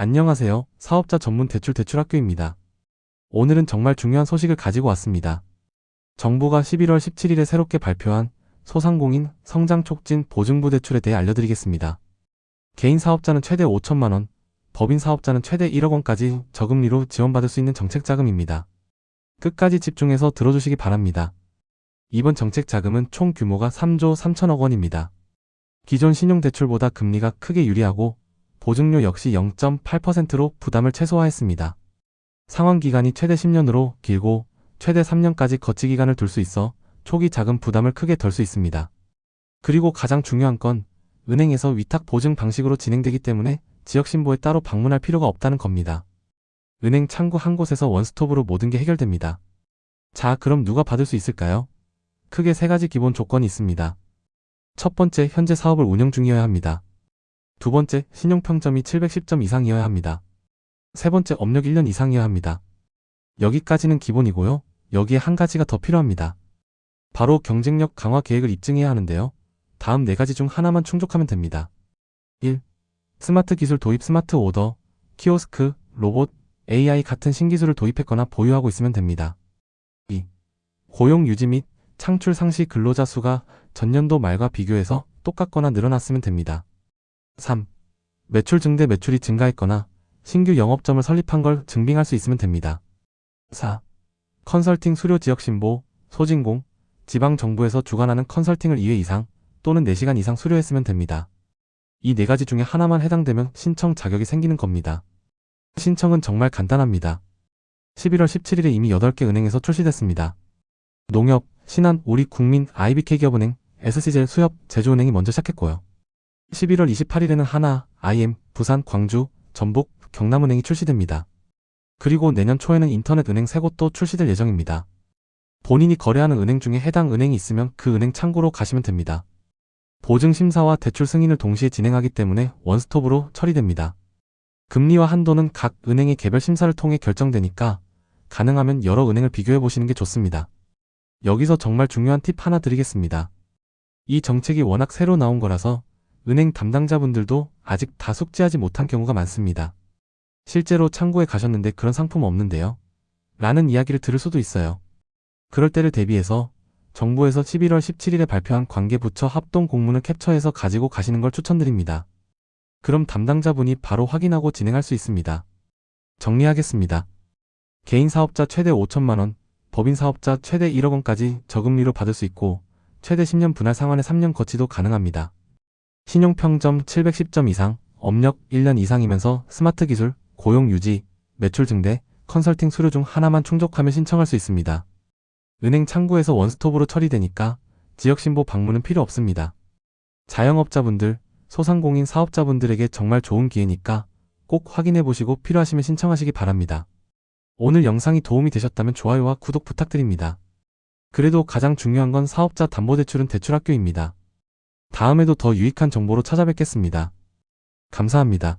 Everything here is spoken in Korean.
안녕하세요. 사업자 전문 대출 대출학교입니다. 오늘은 정말 중요한 소식을 가지고 왔습니다. 정부가 11월 17일에 새롭게 발표한 소상공인 성장 촉진 보증부 대출에 대해 알려드리겠습니다. 개인 사업자는 최대 5천만 원, 법인 사업자는 최대 1억 원까지 저금리로 지원받을 수 있는 정책 자금입니다. 끝까지 집중해서 들어주시기 바랍니다. 이번 정책 자금은 총 규모가 3조 3천억 원입니다. 기존 신용대출보다 금리가 크게 유리하고 보증료 역시 0.8%로 부담을 최소화했습니다. 상환 기간이 최대 10년으로 길고 최대 3년까지 거치 기간을 둘 수 있어 초기 자금 부담을 크게 덜 수 있습니다. 그리고 가장 중요한 건 은행에서 위탁 보증 방식으로 진행되기 때문에 지역 신보에 따로 방문할 필요가 없다는 겁니다. 은행 창구 한 곳에서 원스톱으로 모든 게 해결됩니다. 자, 그럼 누가 받을 수 있을까요? 크게 세 가지 기본 조건이 있습니다. 첫 번째, 현재 사업을 운영 중이어야 합니다. 두 번째, 신용평점이 710점 이상이어야 합니다. 세 번째, 업력 1년 이상이어야 합니다. 여기까지는 기본이고요. 여기에 한 가지가 더 필요합니다. 바로 경쟁력 강화 계획을 입증해야 하는데요. 다음 네 가지 중 하나만 충족하면 됩니다. 1. 스마트 기술 도입 스마트 오더, 키오스크, 로봇, AI 같은 신기술을 도입했거나 보유하고 있으면 됩니다. 2. 고용 유지 및 창출 상시 근로자 수가 전년도 말과 비교해서 똑같거나 늘어났으면 됩니다. 3. 매출 증대 매출이 증가했거나 신규 영업점을 설립한 걸 증빙할 수 있으면 됩니다. 4. 컨설팅 수료 지역 신보, 소진공, 지방 정부에서 주관하는 컨설팅을 2회 이상 또는 4시간 이상 수료했으면 됩니다. 이 네 가지 중에 하나만 해당되면 신청 자격이 생기는 겁니다. 신청은 정말 간단합니다. 11월 17일에 이미 8개 은행에서 출시됐습니다. 농협, 신한, 우리국민, IBK기업은행, SC젤, 수협, 제주은행이 먼저 시작했고요. 11월 28일에는 하나, IM, 부산, 광주, 전북, 경남은행이 출시됩니다. 그리고 내년 초에는 인터넷 은행 세 곳도 출시될 예정입니다. 본인이 거래하는 은행 중에 해당 은행이 있으면 그 은행 창구로 가시면 됩니다. 보증 심사와 대출 승인을 동시에 진행하기 때문에 원스톱으로 처리됩니다. 금리와 한도는 각 은행의 개별 심사를 통해 결정되니까 가능하면 여러 은행을 비교해 보시는 게 좋습니다. 여기서 정말 중요한 팁 하나 드리겠습니다. 이 정책이 워낙 새로 나온 거라서 은행 담당자분들도 아직 다 숙지하지 못한 경우가 많습니다. 실제로 창구에 가셨는데 그런 상품 없는데요. 라는 이야기를 들을 수도 있어요. 그럴 때를 대비해서 정부에서 11월 17일에 발표한 관계부처 합동 공문을 캡처해서 가지고 가시는 걸 추천드립니다. 그럼 담당자분이 바로 확인하고 진행할 수 있습니다. 정리하겠습니다. 개인 사업자 최대 5천만원, 법인 사업자 최대 1억 원까지 저금리로 받을 수 있고 최대 10년 분할 상환의 3년 거치도 가능합니다. 신용평점 710점 이상, 업력 1년 이상이면서 스마트 기술, 고용 유지, 매출 증대, 컨설팅 수료 중 하나만 충족하면 신청할 수 있습니다. 은행 창구에서 원스톱으로 처리되니까 지역 신보 방문은 필요 없습니다. 자영업자분들, 소상공인 사업자분들에게 정말 좋은 기회니까 꼭 확인해 보시고 필요하시면 신청하시기 바랍니다. 오늘 영상이 도움이 되셨다면 좋아요와 구독 부탁드립니다. 그래도 가장 중요한 건 사업자 담보대출은 대출학교입니다. 다음에도 더 유익한 정보로 찾아뵙겠습니다. 감사합니다.